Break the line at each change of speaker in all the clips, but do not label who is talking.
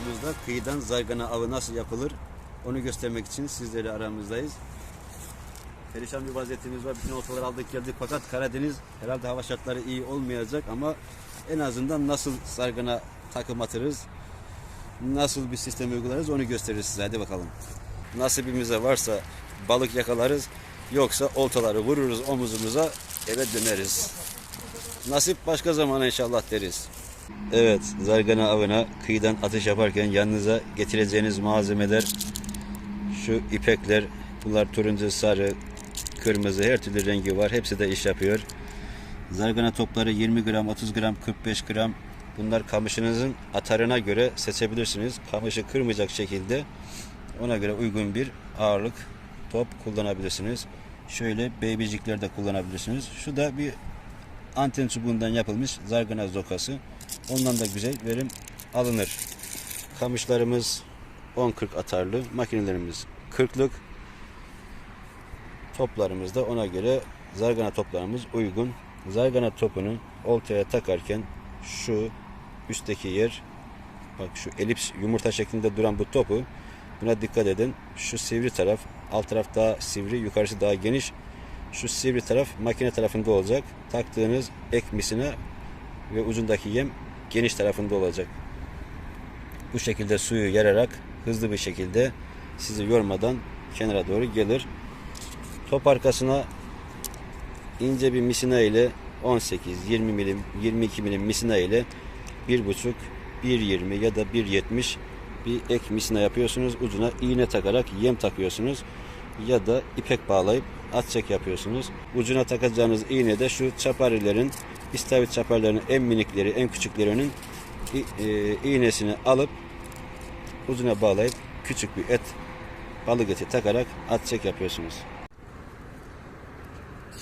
videomuzda kıyıdan zargana avı nasıl yapılır onu göstermek için sizleri aramızdayız. Perişan bir vaziyetimiz var. Bütün oltaları aldık geldik fakat Karadeniz herhalde hava şartları iyi olmayacak ama en azından nasıl zargana takım atırız, nasıl bir sistem uygularız onu gösteririz size. Hadi bakalım. Nasibimize varsa balık yakalarız yoksa oltaları vururuz omuzumuza eve döneriz. Nasip başka zamana inşallah deriz. Evet, zargana avına kıyıdan atış yaparken yanınıza getireceğiniz malzemeler şu ipekler, bunlar turuncu, sarı, kırmızı her türlü rengi var. Hepsi de iş yapıyor. Zargana topları 20 gram, 30 gram, 45 gram. Bunlar kamışınızın atarına göre seçebilirsiniz. Kamışı kırmayacak şekilde ona göre uygun bir ağırlık top kullanabilirsiniz. Şöyle beybicikler de kullanabilirsiniz. Şu da bir anten çubuğundan yapılmış zargana zokası. Ondan da güzel verim alınır. Kamışlarımız 10-40 atarlı, makinelerimiz 40'lık. Toplarımız da ona göre zargana toplarımız uygun. Zargana topunu oltaya takarken şu üstteki yer bak şu elips yumurta şeklinde duran bu topu buna dikkat edin. Şu sivri taraf alt taraf daha sivri yukarısı daha geniş. Şu sivri taraf makine tarafında olacak. Taktığınız ek misine ve ucundaki yem geniş tarafında olacak. Bu şekilde suyu yararak hızlı bir şekilde sizi yormadan kenara doğru gelir. Top arkasına ince bir misina ile 18, 20 milim, 22 milim misina ile 1.5, 1.20 ya da 1.70 bir ek misina yapıyorsunuz. Ucuna iğne takarak yem takıyorsunuz. Ya da ipek bağlayıp at çek yapıyorsunuz. Ucuna takacağınız iğne de şu çaparilerin, istavrit çaparlarının en minikleri, en küçüklerinin e, iğnesini alıp ucuna bağlayıp küçük bir et, balık eti takarak at çek yapıyorsunuz.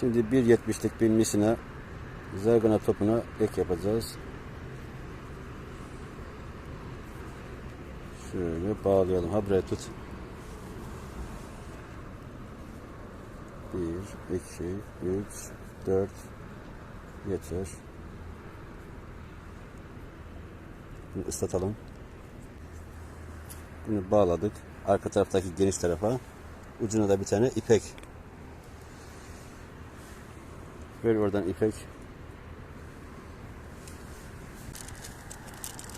Şimdi 1.70'lik bir misina zargana topuna ek yapacağız. Şöyle bağlayalım. Ha buraya tut. 1, 2, 3, 4 yeter. Bunu ıslatalım. Bunu bağladık. Arka taraftaki geniş tarafa. Ucuna da bir tane ipek. Ver oradan ipek.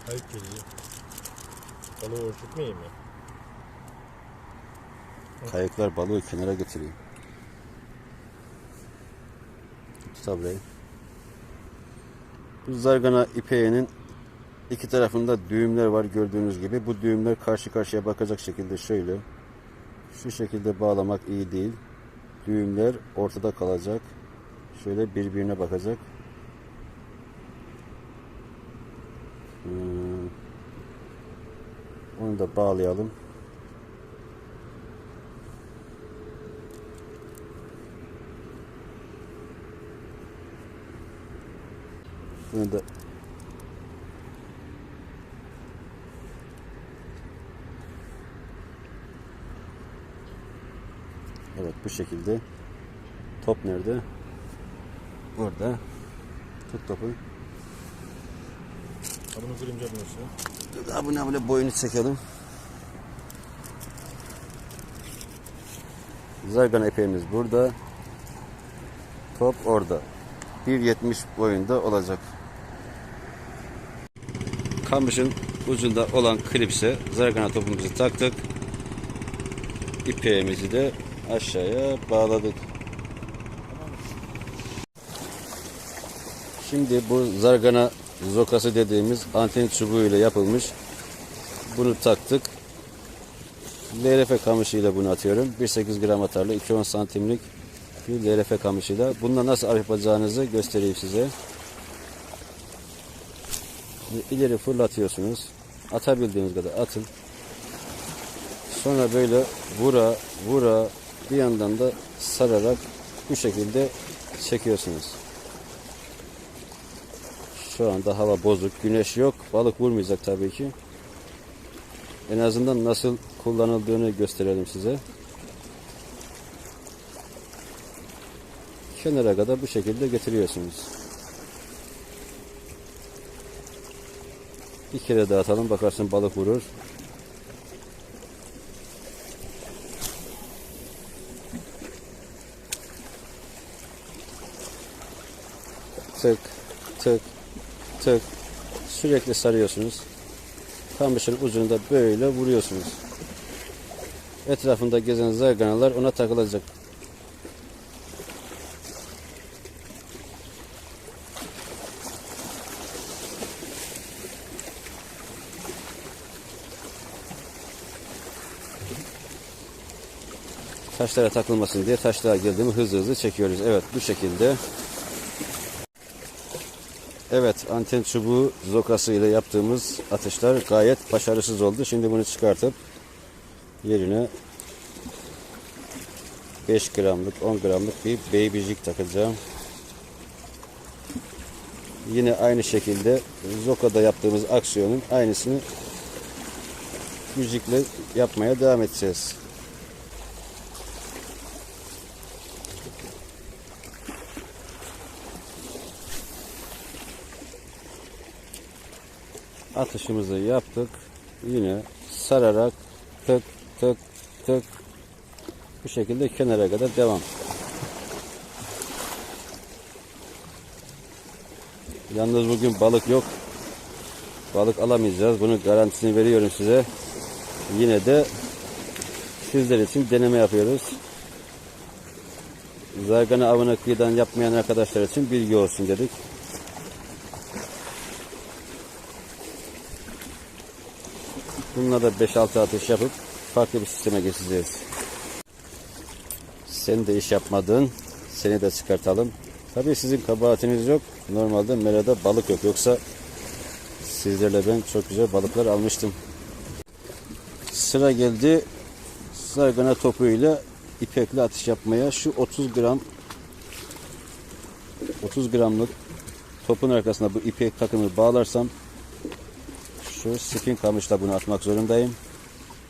Hayır geliyor. Balığı ürkütmeyeyim mi?
Kayıklar balığı kenara getiriyor. Tut. Zargana ipeğinin iki tarafında düğümler var gördüğünüz gibi. Bu düğümler karşı karşıya bakacak şekilde şöyle. Şu şekilde bağlamak iyi değil. Düğümler ortada kalacak. Şöyle birbirine bakacak. Hmm. Onu da bağlayalım. Bunu da Evet bu şekilde. Top nerede? Orada. Tut topu.
Bunu kırınca nasıl?
Abone abone boyunu çekelim. Zargana ipeğimiz burada. Top orada. 1.70 boyunda olacak. Kamışın ucunda olan klipse zargana topumuzu taktık. İpeğimizi de aşağıya bağladık. Şimdi bu zargana zokası dediğimiz anten çubuğu ile yapılmış. Bunu taktık. LRF kamışıyla bunu atıyorum. 1.8 gram atarlı 2.10 santimlik bir LRF kamışıyla. Bununla nasıl arı yapacağınızı göstereyim size. İleri fırlatıyorsunuz. Atabildiğiniz kadar atın. Sonra böyle vura vura bir yandan da sararak bu şekilde çekiyorsunuz. Şu anda hava bozuk, güneş yok. Balık vurmayacak tabii ki. En azından nasıl kullanıldığını gösterelim size. Kenara kadar bu şekilde getiriyorsunuz. Bir kere daha atalım bakarsın balık vurur. Tık tık tık sürekli sarıyorsunuz. Kamışın ucunda böyle vuruyorsunuz. Etrafında gezen zarganalar ona takılacak. Taşlara takılmasın diye taşlara girdiğimi hızlı hızlı çekiyoruz. Evet bu şekilde. Evet anten çubuğu zokası ile yaptığımız atışlar gayet başarısız oldu. Şimdi bunu çıkartıp yerine 5 gramlık 10 gramlık bir babycik takacağım. Yine aynı şekilde Zoka'da yaptığımız aksiyonun aynısını müzikle yapmaya devam edeceğiz. Atışımızı yaptık. Yine sararak tık tık tık bu şekilde kenara kadar devam. Yalnız bugün balık yok. Balık alamayacağız. Bunun garantisini veriyorum size. Yine de sizler için deneme yapıyoruz. Zargana avını kıyıdan yapmayan arkadaşlar için bilgi olsun dedik. Bununla da 5-6 atış yapıp farklı bir sisteme geçeceğiz. Sen de iş yapmadın. Seni de çıkartalım. Tabii sizin kabahatiniz yok. Normalde merada balık yok. Yoksa sizlerle ben çok güzel balıklar almıştım. Sıra geldi sargana topuyla ipekle atış yapmaya. Şu 30 gram 30 gramlık topun arkasına bu ipek takımı bağlarsam şu spin kamışla bunu atmak zorundayım.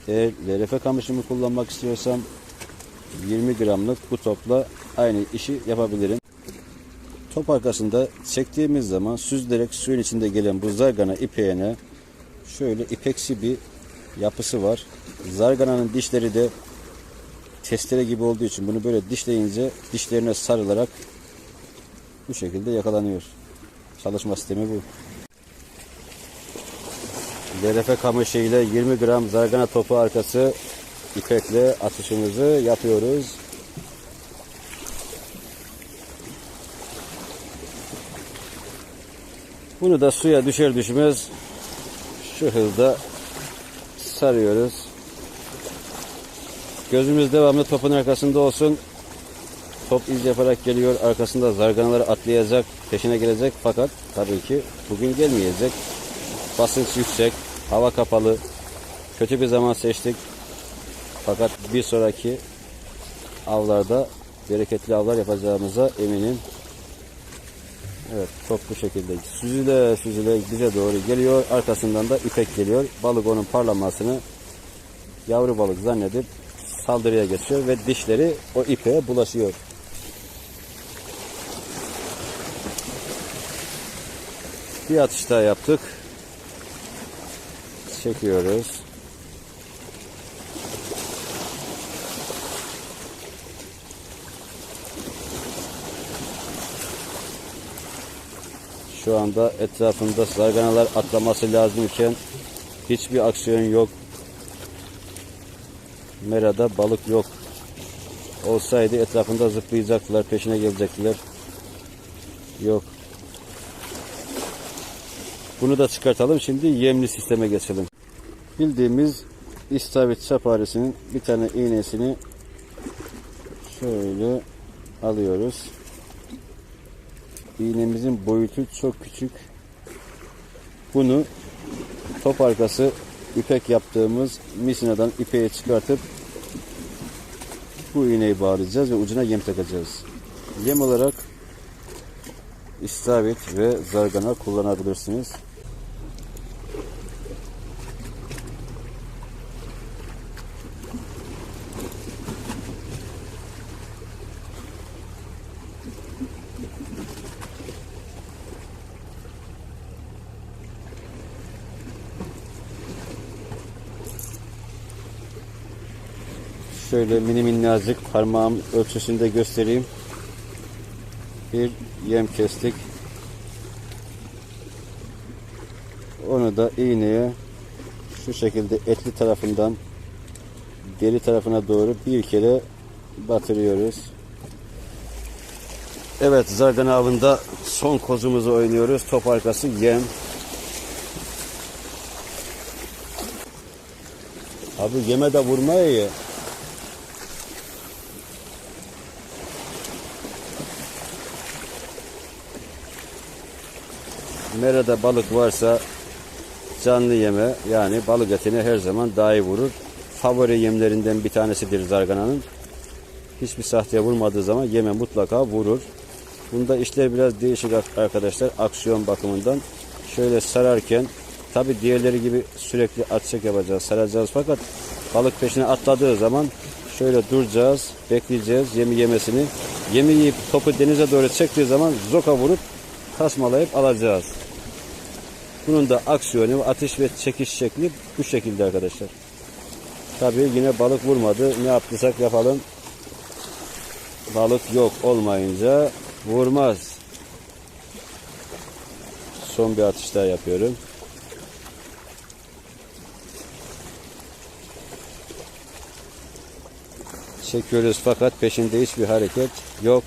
Eğer LRF kamışımı kullanmak istiyorsam 20 gramlık bu topla aynı işi yapabilirim. Top arkasında çektiğimiz zaman süzülerek suyun içinde gelen bu zargana ipeğine şöyle ipeksi bir yapısı var. Zargananın dişleri de testere gibi olduğu için bunu böyle dişleyince dişlerine sarılarak bu şekilde yakalanıyor. Çalışma sistemi bu. LRF kamışı ile 20 gram zargana topu arkası ipekle atışımızı yapıyoruz. Bunu da suya düşer düşmez şu hızda sarıyoruz. Gözümüz devamlı topun arkasında olsun. Top iz yaparak geliyor. Arkasında zarganalar atlayacak, peşine gelecek. Fakat tabii ki bugün gelmeyecek. Basınç yüksek, hava kapalı. Kötü bir zaman seçtik. Fakat bir sonraki avlarda bereketli avlar yapacağımıza eminim. Evet top bu şekilde süzüle süzüle bize doğru geliyor. Arkasından da ipek geliyor. Balık onun parlamasını yavru balık zannedip saldırıya geçiyor ve dişleri o ipeğe bulaşıyor. Bir atış daha yaptık. Çekiyoruz. Şu anda etrafında zarganalar atlaması lazımken hiçbir aksiyon yok. Merada balık yok. Olsaydı etrafında zıplayacaktılar, peşine gelecektiler. Yok. Bunu da çıkartalım. Şimdi yemli sisteme geçelim. Bildiğimiz istavrit çaparesinin bir tane iğnesini şöyle alıyoruz. İğnemizin boyutu çok küçük. Bunu top arkası ipek yaptığımız misinadan ipeğe çıkartıp bu iğneyi bağlayacağız ve ucuna yem takacağız. Yem olarak istavrit ve zargana kullanabilirsiniz. Şöyle mini minnacık parmağım ölçüsünde göstereyim. Bir yem kestik. Onu da iğneye şu şekilde etli tarafından geri tarafına doğru bir kere batırıyoruz. Evet zargan avında son kozumuzu oynuyoruz. Top arkası yem. Abi yeme de vurmaya ye. Merada balık varsa canlı yeme yani balık etine her zaman daha iyi vurur. Favori yemlerinden bir tanesidir zargananın. Hiçbir sahteye vurmadığı zaman yeme mutlaka vurur. Bunda işler biraz değişik arkadaşlar aksiyon bakımından. Şöyle sararken tabi diğerleri gibi sürekli atacak yapacağız, saracağız fakat balık peşine atladığı zaman şöyle duracağız, bekleyeceğiz yemi yemesini. Yemi yiyip topu denize doğru çektiği zaman zoka vurup tasmalayıp alacağız. Bunun da aksiyonu, atış ve çekiş şekli bu şekilde arkadaşlar. Tabii yine balık vurmadı. Ne yaptıysak yapalım. Balık yok olmayınca vurmaz. Son bir atış daha yapıyorum. Çekiyoruz fakat peşinde hiçbir hareket yok.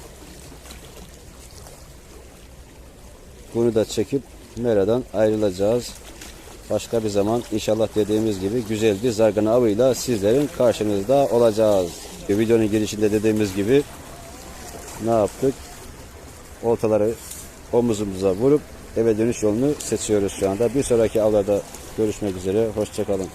Bunu da çekip meradan ayrılacağız. Başka bir zaman inşallah dediğimiz gibi güzel bir zargana avıyla sizlerin karşınızda olacağız. Videonun girişinde dediğimiz gibi ne yaptık? Oltaları omuzumuza vurup eve dönüş yolunu seçiyoruz şu anda. Bir sonraki avlarda görüşmek üzere. Hoşçakalın.